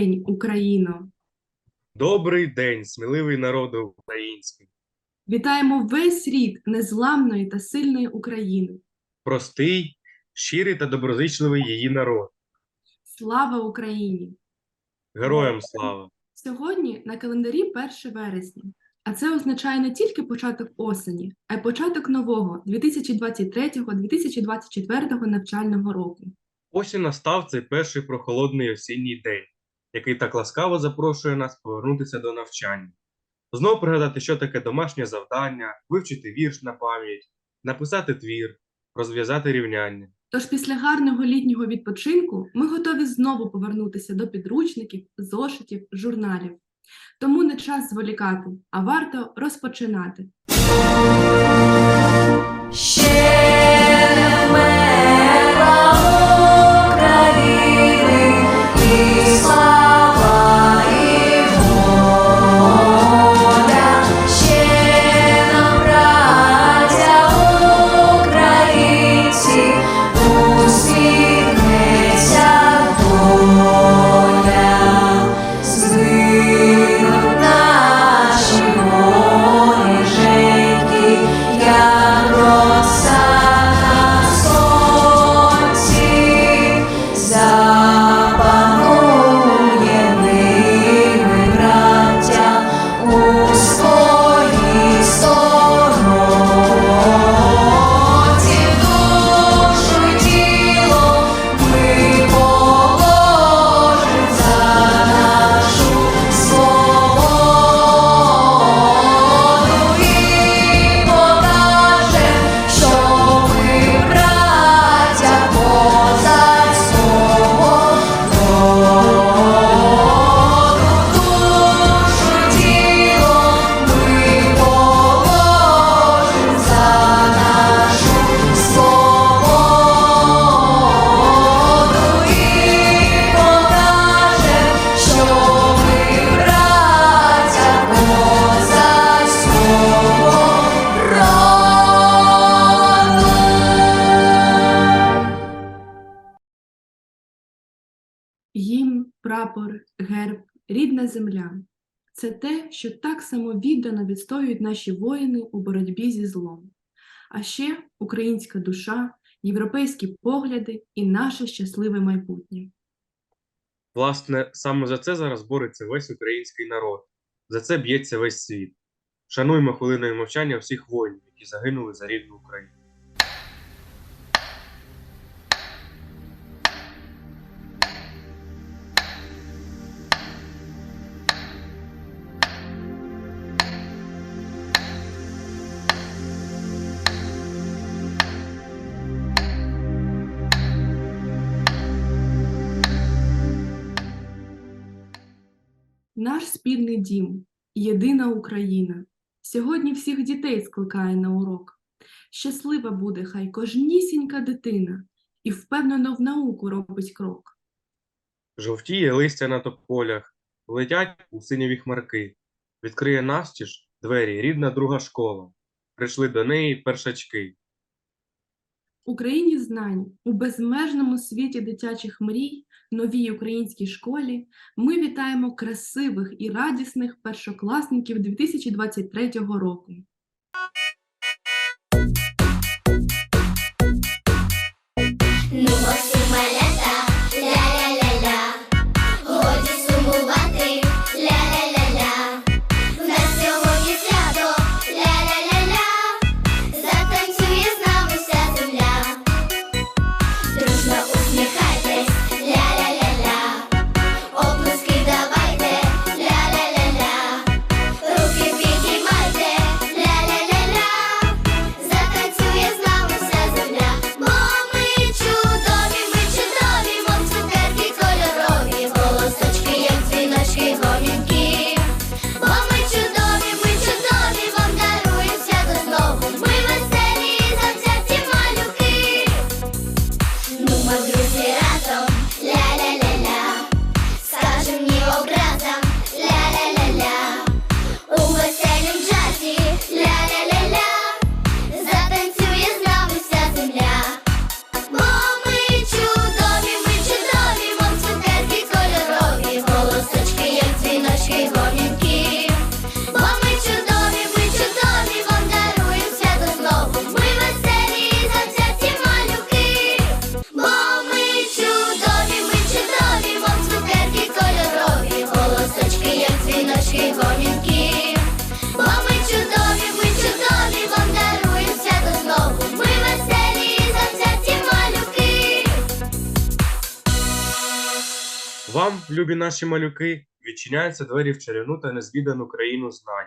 День, Україно! Добрий день, сміливий народу український, Вітаємо весь рід незламної та сильної України. простий, щирий та доброзичливий її народ. Слава Україні! Героям слава! Сьогодні на календарі 1 вересня, а це означає не тільки початок осені, а й початок нового 2023-2024 навчального року. І настав цей перший прохолодний осінній день, який так ласкаво запрошує нас повернутися до навчання. Знов пригадати, що таке домашнє завдання, вивчити вірш на пам'ять, написати твір, розв'язати рівняння. Тож після гарного літнього відпочинку ми готові знову повернутися до підручників, зошитів, журналів. Тому не час зволікати, а варто розпочинати. Прапор, герб, рідна земля це те, що так самовіддано відстоюють наші воїни у боротьбі зі злом. А ще українська душа, європейські погляди і наше щасливе майбутнє. Власне, саме за це зараз бореться весь український народ, за це б'ється весь світ. Шануємо хвилиною мовчання всіх воїнів, які загинули за рідну Україну. Наш спільний дім, єдина Україна. Сьогодні всіх дітей скликає на урок. Щаслива буде хай кожнісінька дитина і впевнено в науку робить крок. Жовтіє листя на тополях, летять у синяві хмарки. Відкриє настіж двері рідна друга школа. Прийшли до неї першачки. Україні знань у безмежному світі дитячих мрій, новій українській школі ми вітаємо красивих і радісних першокласників 2023 року. Любі наші малюки, відчиняються двері в чарівну та незвідану країну знань.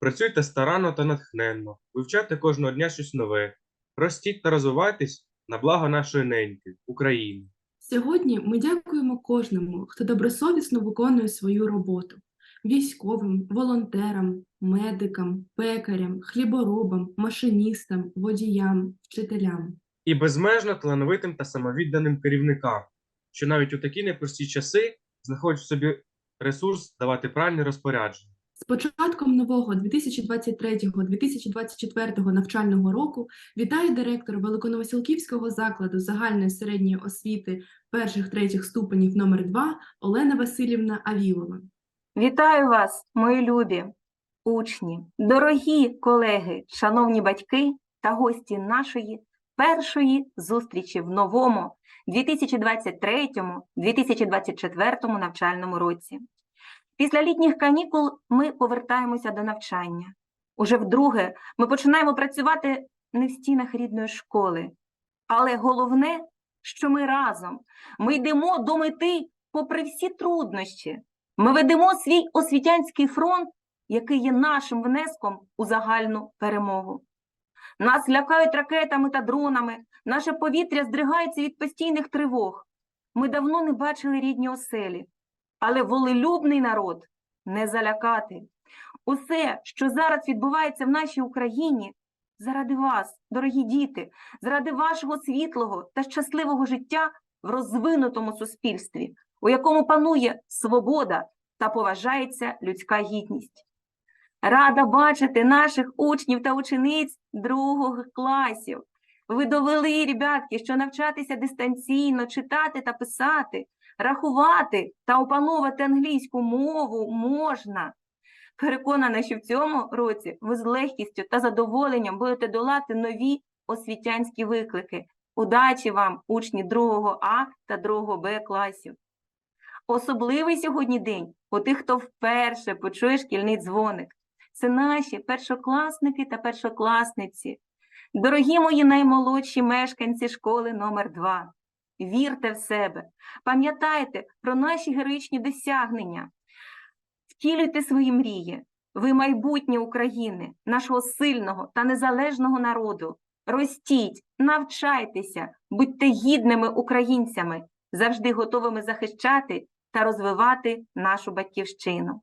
Працюйте старанно та натхненно, вивчайте кожного дня щось нове, ростіть та розвивайтесь на благо нашої неньки, України. Сьогодні ми дякуємо кожному, хто добросовісно виконує свою роботу: військовим, волонтерам, медикам, пекарям, хліборобам, машиністам, водіям, вчителям. І безмежно талановитим та самовідданим керівникам, що навіть у такі непрості часи знаходять в собі ресурс давати правильні розпорядження. З початком нового 2023-2024 навчального року вітає директор Великоновосілківського закладу загальної середньої освіти перших-третіх ступенів номер 2 Олена Васильівна Авілова. Вітаю вас, мої любі учні, дорогі колеги, шановні батьки та гості нашої першої зустрічі в новому 2023-2024 навчальному році. Після літніх канікул ми повертаємося до навчання. Уже вдруге ми починаємо працювати не в стінах рідної школи, але головне, що ми разом, ми йдемо до мети попри всі труднощі. Ми ведемо свій освітянський фронт, який є нашим внеском у загальну перемогу. Нас лякають ракетами та дронами, наше повітря здригається від постійних тривог. Ми давно не бачили рідні оселі, але волелюбний народ не залякати. Усе, що зараз відбувається в нашій Україні, заради вас, дорогі діти, заради вашого світлого та щасливого життя в розвинутому суспільстві, у якому панує свобода та поважається людська гідність. Рада бачити наших учнів та учениць других класів. Ви довели, ребятки, що навчатися дистанційно, читати та писати, рахувати та опановувати англійську мову можна. Переконана, що в цьому році ви з легкістю та задоволенням будете долати нові освітянські виклики. Удачі вам, учні 2 А та 2 Б класів. Особливий сьогодні день у тих, хто вперше почує шкільний дзвоник. Це наші першокласники та першокласниці. Дорогі мої наймолодші мешканці школи номер 2 Вірте в себе, пам'ятайте про наші героїчні досягнення, втілюйте свої мрії. Ви майбутнє України, нашого сильного та незалежного народу. Ростіть, навчайтеся, будьте гідними українцями, завжди готовими захищати та розвивати нашу батьківщину.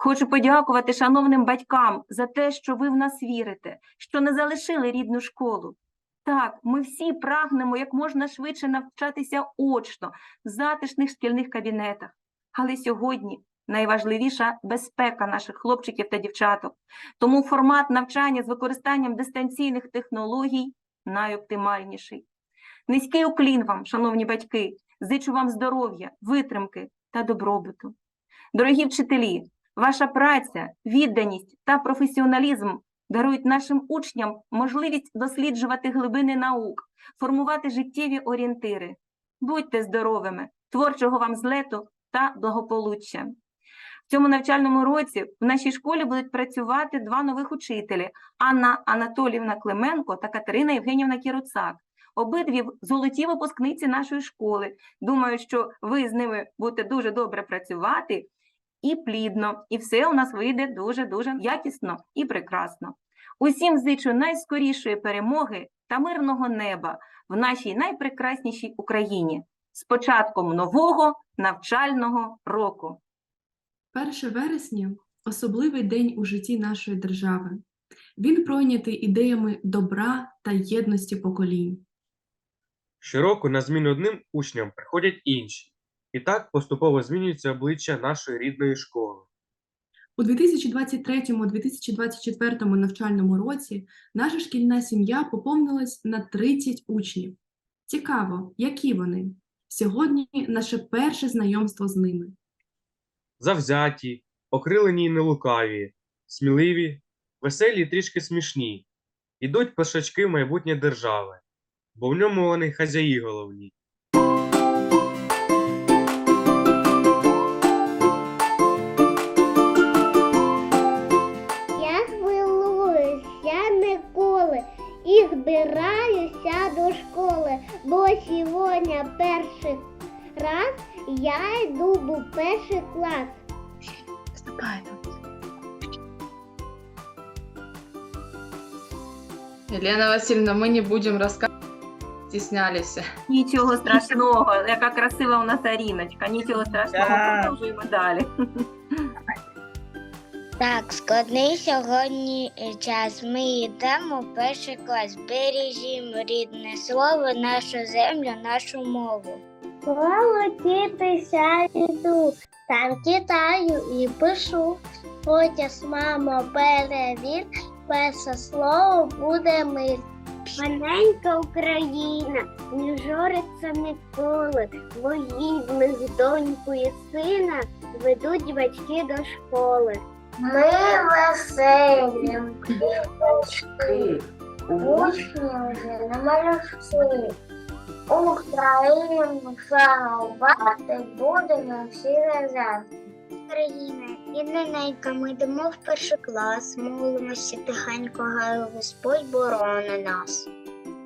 Хочу подякувати шановним батькам за те, що ви в нас вірите, що не залишили рідну школу. Так, ми всі прагнемо як можна швидше навчатися очно в затишних шкільних кабінетах. Але сьогодні найважливіша безпека наших хлопчиків та дівчаток. Тому формат навчання з використанням дистанційних технологій найоптимальніший. Низький уклін вам, шановні батьки, зичу вам здоров'я, витримки та добробуту. Дорогі вчителі, ваша праця, відданість та професіоналізм дарують нашим учням можливість досліджувати глибини наук, формувати життєві орієнтири. Будьте здоровими, творчого вам злету та благополуччя. В цьому навчальному році в нашій школі будуть працювати два нових учителі Анна Анатолівна Клименко та Катерина Євгенівна Кіруцак. Обидві золоті випускниці нашої школи. Думаю, що ви з ними будете дуже добре працювати і плідно, і все у нас вийде дуже-дуже якісно і прекрасно. Усім зичу найскорішої перемоги та мирного неба в нашій найпрекраснішій Україні з початком нового навчального року. 1 вересня особливий день у житті нашої держави. Він пройнятий ідеями добра та єдності поколінь. Щороку на зміну одним учням приходять інші, і так поступово змінюється обличчя нашої рідної школи. У 2023-2024 навчальному році наша шкільна сім'я поповнилась на 30 учнів. Цікаво, які вони? Сьогодні наше перше знайомство з ними. Завзяті, окрилені й нелукаві, сміливі, веселі й трішки смішні, ідуть пешачки в майбутнє держави, бо в ньому вони хазяї головні. Збираюся до школи, бо сьогодні перший раз я йду в перший клас. Елена Васильевна, мы не будем рассказывать, стеснялись. Нічого страшного, яка красива у нас Аріночка. Нічого страшного, Так. продовжуємо далі. Так, складний сьогодні час. Ми йдемо в перший клас. Бережімо рідне слово, нашу землю, нашу мову. Полетітися йду, там читаю і пишу. Потяс, мамо, перевір, перше слово буде мир. Маленька Україна, не жориться ніколи, воїдних доньку і сина ведуть батьки до школи. Ми веселі, діточки, учні вже на малюшки. Україну шанувати будемо всі разом. Україна, рідненька, ми йдемо в перший клас, молимося тихенько, хай Господь борони нас.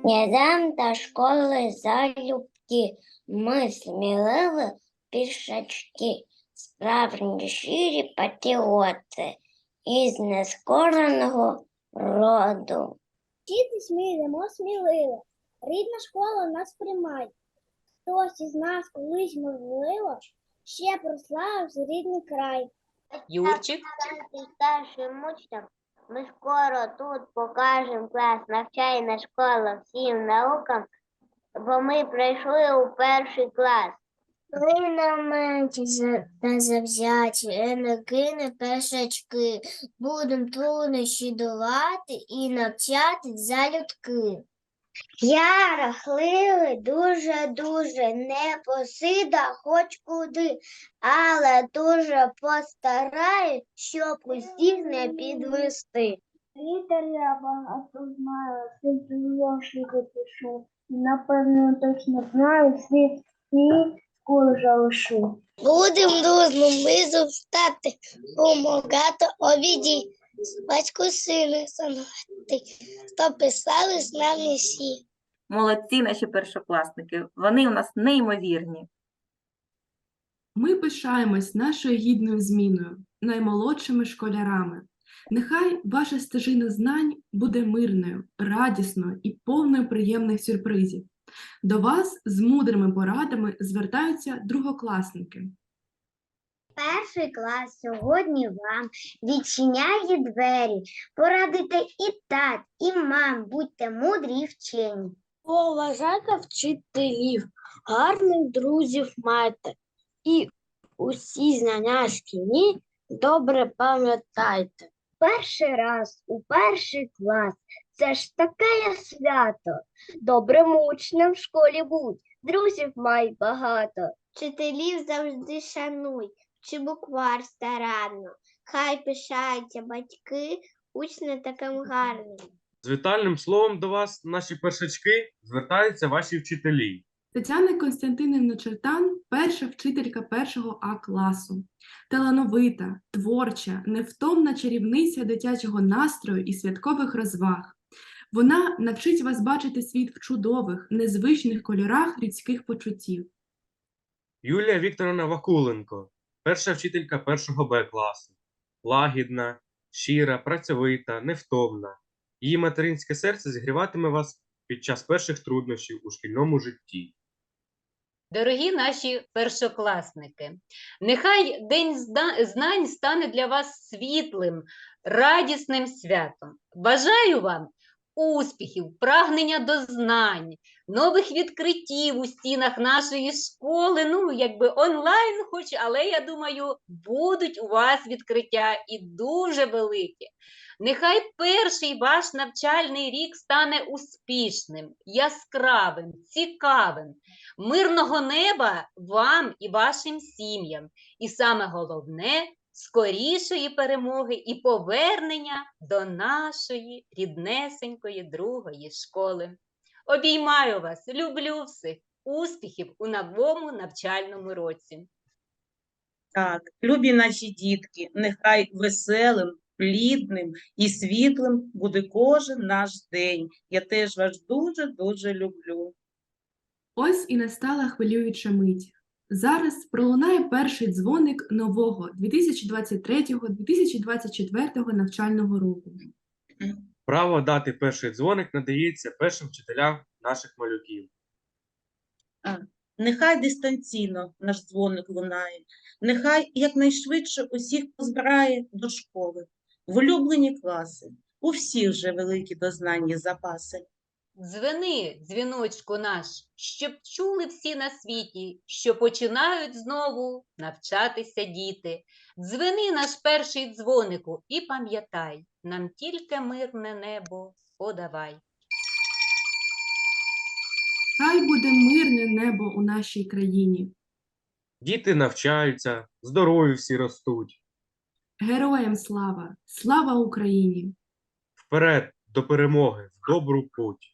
Йдем до школи залюбки, ми сміливі пішачки справжні щирі патріоти із нескореного роду. Вчитись ми йдемо сміливо. Рідна школа нас приймає. Хтось із нас колись можливо ще прославився рідний край. Юрчик. Старшим учням ми скоро тут покажемо клас навчальна школа всім наукам, бо ми прийшли у перший клас. Ми на менші та завзяті, не кине пешачки, будем труднощі долати і навчати залюдки. Я рахливий дуже-дуже не посида хоч куди, але дуже постараюсь, щоб усіх не підвести. Літер я багато знаю, світ зошити пишу. Напевно, точно знаю, світ свій скоро залишу. Будем дружно ми зустати, помагати обіді, батьку сили санувати, то писали з нами всі. Молодці наші першокласники. Вони у нас неймовірні. Ми пишаємось нашою гідною зміною, наймолодшими школярами. Нехай ваша стежина знань буде мирною, радісною і повною приємних сюрпризів. До вас з мудрими порадами звертаються другокласники. Перший клас сьогодні вам відчиняє двері. Порадите і тат, і мам, будьте мудрі і вчені. Поважайте вчителів, гарних друзів майте. І усі знання шкільні добре пам'ятайте. Перший раз у перший клас це ж таке свято. Добрим учнем в школі будь, друзів май багато. Вчителів завжди шануй чи буквар старанно. Хай пишаються батьки, учні таким гарним. З вітальним словом до вас, наші першачки, звертаються ваші вчителі. Тетяна Константинівна Чертан перша вчителька першого А класу. Талановита, творча, невтомна чарівниця дитячого настрою і святкових розваг. Вона навчить вас бачити світ в чудових, незвичних кольорах людських почуттів. Юлія Вікторовна Вакуленко, перша вчителька першого Б класу. Лагідна, щира, працьовита, невтомна. Її материнське серце зігріватиме вас під час перших труднощів у шкільному житті. Дорогі наші першокласники, нехай День знань стане для вас світлим, радісним святом. Бажаю вам успіхів, прагнення до знань, нових відкриттів у стінах нашої школи. Ну, якби онлайн, хоч, але я думаю, будуть у вас відкриття і дуже великі. Нехай перший ваш навчальний рік стане успішним, яскравим, цікавим мирного неба вам і вашим сім'ям. І саме головне скорішої перемоги і повернення до нашої ріднесенької другої школи. Обіймаю вас, люблю всіх, успіхів у новому навчальному році. Так, любі наші дітки, нехай веселим, плідним і світлим буде кожен наш день. Я теж вас дуже-дуже люблю. Ось і настала хвилююча мить. Зараз пролунає перший дзвоник нового 2023-2024 навчального року. Право дати перший дзвоник надається першим вчителям наших малюків. Нехай дистанційно наш дзвоник лунає, нехай якнайшвидше усіх позбирає до школи, в улюблені класи, у всіх вже великі дознання запаси. Дзвени, дзвіночку наш, щоб чули всі на світі, що починають знову навчатися діти. Дзвени наш перший дзвонику і пам'ятай, нам тільки мирне небо подавай. Хай буде мирне небо у нашій країні. Діти навчаються, здорові всі ростуть. Героям слава! Слава Україні! Вперед до перемоги, в добру путь.